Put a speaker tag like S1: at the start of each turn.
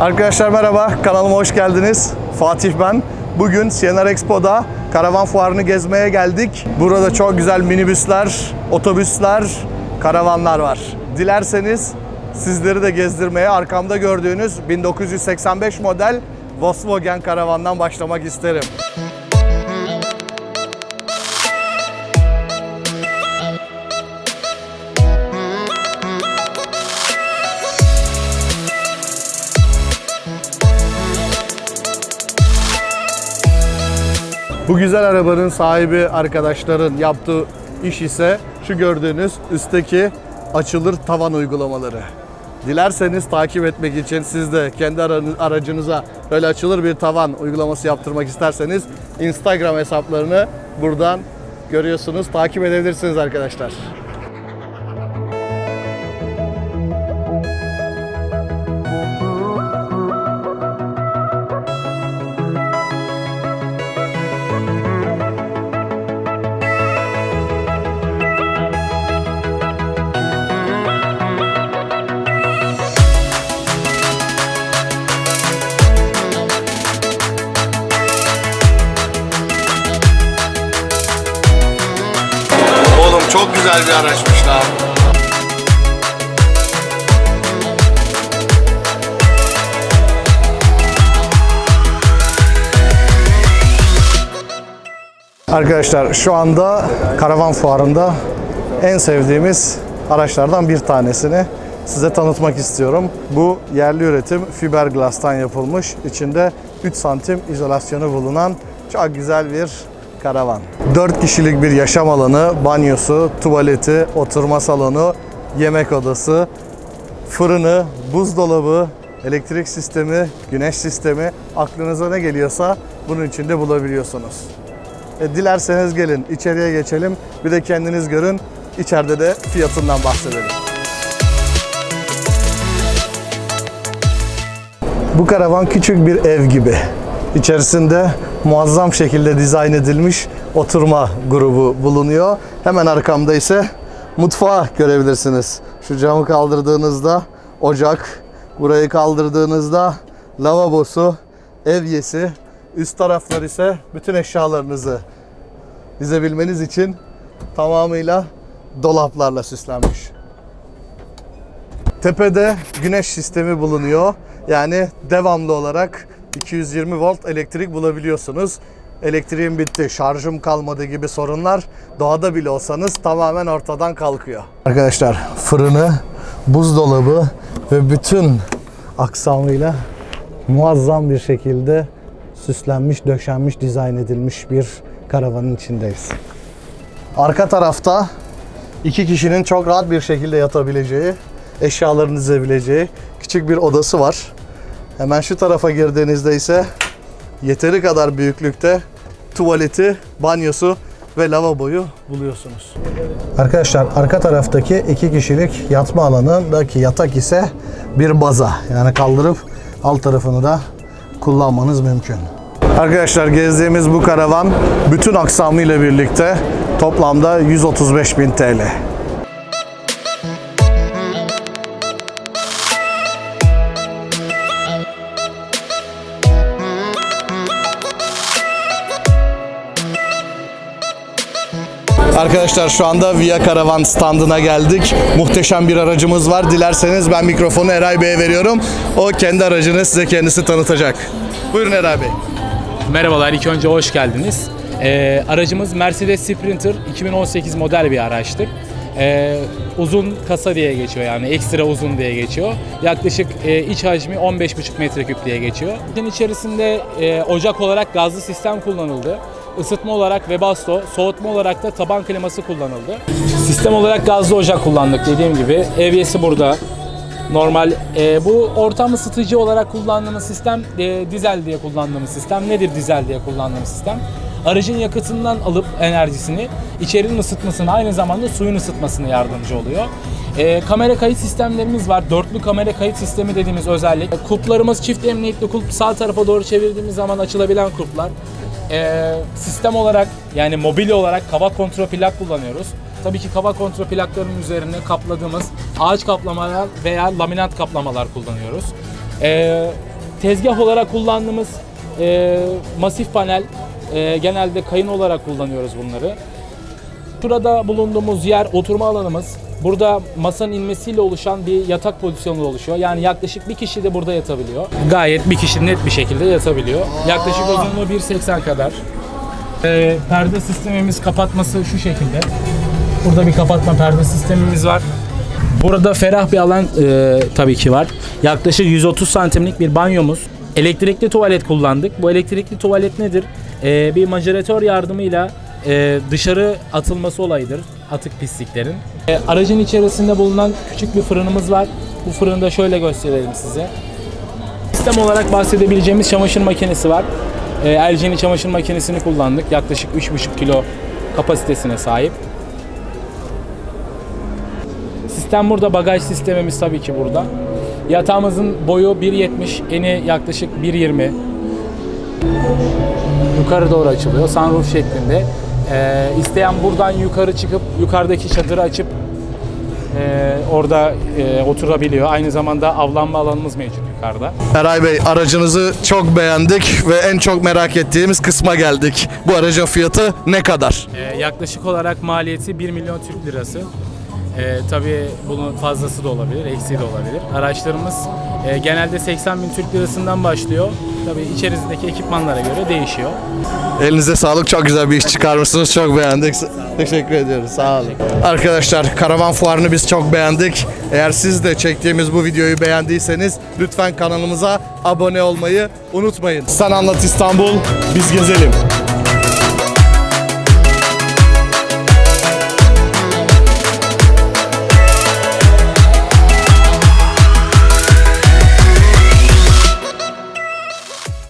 S1: Arkadaşlar merhaba, kanalıma hoş geldiniz. Fatih ben. Bugün CNR Expo'da karavan fuarını gezmeye geldik. Burada çok güzel minibüsler, otobüsler, karavanlar var. Dilerseniz sizleri de gezdirmeye arkamda gördüğünüz 1985 model Volkswagen karavandan başlamak isterim. Bu güzel arabanın sahibi arkadaşların yaptığı iş ise şu gördüğünüz üstteki açılır tavan uygulamaları. Dilerseniz takip etmek için siz de kendi aracınıza böyle açılır bir tavan uygulaması yaptırmak isterseniz Instagram hesaplarını buradan görüyorsunuz. Takip edebilirsiniz arkadaşlar. Güzel bir araçmış lan. Arkadaşlar şu anda karavan fuarında en sevdiğimiz araçlardan bir tanesini size tanıtmak istiyorum. Bu yerli üretim fiberglass'tan yapılmış. İçinde 3 santim izolasyonu bulunan çok güzel bir karavan. 4 kişilik bir yaşam alanı, banyosu, tuvaleti, oturma salonu, yemek odası, fırını, buzdolabı, elektrik sistemi, güneş sistemi aklınıza ne geliyorsa bunun içinde bulabiliyorsunuz. E, dilerseniz gelin içeriye geçelim. Bir de kendiniz görün. İçeride de fiyatından bahsedelim. Bu karavan küçük bir ev gibi. İçerisinde muazzam şekilde dizayn edilmiş oturma grubu bulunuyor. Hemen arkamda ise mutfağı görebilirsiniz. Şu camı kaldırdığınızda ocak, burayı kaldırdığınızda lavabosu, evyesi, üst taraflar ise bütün eşyalarınızı dizebilmeniz için tamamıyla dolaplarla süslenmiş. Tepede güneş sistemi bulunuyor. Yani devamlı olarak 220 volt elektrik bulabiliyorsunuz. Elektriğim bitti, şarjım kalmadı gibi sorunlar doğada bile olsanız tamamen ortadan kalkıyor. Arkadaşlar fırını, buzdolabı ve bütün aksamıyla muazzam bir şekilde süslenmiş, döşenmiş, dizayn edilmiş bir karavanın içindeyiz. Arka tarafta iki kişinin çok rahat bir şekilde yatabileceği, eşyalarını dizebileceği küçük bir odası var. Hemen şu tarafa girdiğinizde ise yeteri kadar büyüklükte tuvaleti, banyosu ve lavaboyu buluyorsunuz. Arkadaşlar arka taraftaki iki kişilik yatma alanındaki yatak ise bir baza. Yani kaldırıp alt tarafını da kullanmanız mümkün. Arkadaşlar gezdiğimiz bu karavan bütün aksamıyla birlikte toplamda 135.000 TL. Arkadaşlar şu anda Via Karavan standına geldik. Muhteşem bir aracımız var. Dilerseniz ben mikrofonu Eray Bey'e veriyorum. O kendi aracını size kendisi tanıtacak. Buyurun Eray Bey.
S2: Merhabalar, ilk önce hoş geldiniz. Ee, aracımız Mercedes Sprinter 2018 model bir araçtır. Ee, uzun kasa diye geçiyor yani ekstra uzun diye geçiyor. Yaklaşık e, iç hacmi 15,5 metreküp diye geçiyor. İçin içerisinde e, ocak olarak gazlı sistem kullanıldı. Isıtma olarak Webasto, soğutma olarak da taban kliması kullanıldı. Sistem olarak gazlı ocak kullandık dediğim gibi. Evyesi burada. Normal e, bu ortam ısıtıcı olarak kullandığımız sistem e, dizel diye kullandığımız sistem. Nedir dizel diye kullandığımız sistem? Aracın yakıtından alıp enerjisini içerinin ısıtmasını aynı zamanda suyun ısıtmasına yardımcı oluyor. E, kamera kayıt sistemlerimiz var. Dörtlü kamera kayıt sistemi dediğimiz özellik. Kulplarımız çift emniyetli kulp. Sağ tarafa doğru çevirdiğimiz zaman açılabilen kulplar. E, sistem olarak yani mobil olarak kava kontrol plak kullanıyoruz. Tabii ki kava kontrol plaklarının üzerine kapladığımız ağaç kaplamalar veya laminat kaplamalar kullanıyoruz. Ee, tezgah olarak kullandığımız e, masif panel, e, genelde kayın olarak kullanıyoruz bunları. Şurada bulunduğumuz yer oturma alanımız. Burada masanın inmesiyle oluşan bir yatak pozisyonu oluşuyor. Yani yaklaşık bir kişi de burada yatabiliyor. Gayet bir kişi net bir şekilde yatabiliyor. Yaklaşık uzunluğu 1.80 kadar. Ee, perde sistemimiz kapatması şu şekilde. Burada bir kapatma perde sistemimiz var. Burada ferah bir alan e, tabii ki var. Yaklaşık 130 santimlik bir banyomuz. Elektrikli tuvalet kullandık. Bu elektrikli tuvalet nedir? E, bir majeratör yardımıyla e, dışarı atılması olayıdır atık pisliklerin. E, aracın içerisinde bulunan küçük bir fırınımız var. Bu fırını da şöyle gösterelim size. Sistem olarak bahsedebileceğimiz çamaşır makinesi var. E, LG'nin çamaşır makinesini kullandık. Yaklaşık 3,5 kilo kapasitesine sahip. Sistem burada, bagaj sistemimiz tabii ki burada. Yatağımızın boyu 1.70, eni yaklaşık 1.20. Yukarı doğru açılıyor, sunroof şeklinde. Ee, isteyen buradan yukarı çıkıp yukarıdaki çadırı açıp e, orada e, oturabiliyor. Aynı zamanda avlanma alanımız mevcut yukarıda.
S1: Eray Bey aracınızı çok beğendik ve en çok merak ettiğimiz kısma geldik. Bu aracın fiyatı ne kadar?
S2: Ee, yaklaşık olarak maliyeti 1 milyon Türk lirası. Ee, tabii bunun fazlası da olabilir, eksiği de olabilir. Araçlarımız e, genelde 80 bin Türk lirasından başlıyor. Tabii içerisindeki ekipmanlara göre değişiyor.
S1: Elinize sağlık. Çok güzel bir iş çıkarmışsınız. Çok beğendik. Teşekkür ediyoruz. Sağ olun. Arkadaşlar karavan fuarını biz çok beğendik. Eğer siz de çektiğimiz bu videoyu beğendiyseniz lütfen kanalımıza abone olmayı unutmayın. Sen anlat İstanbul. Biz gezelim.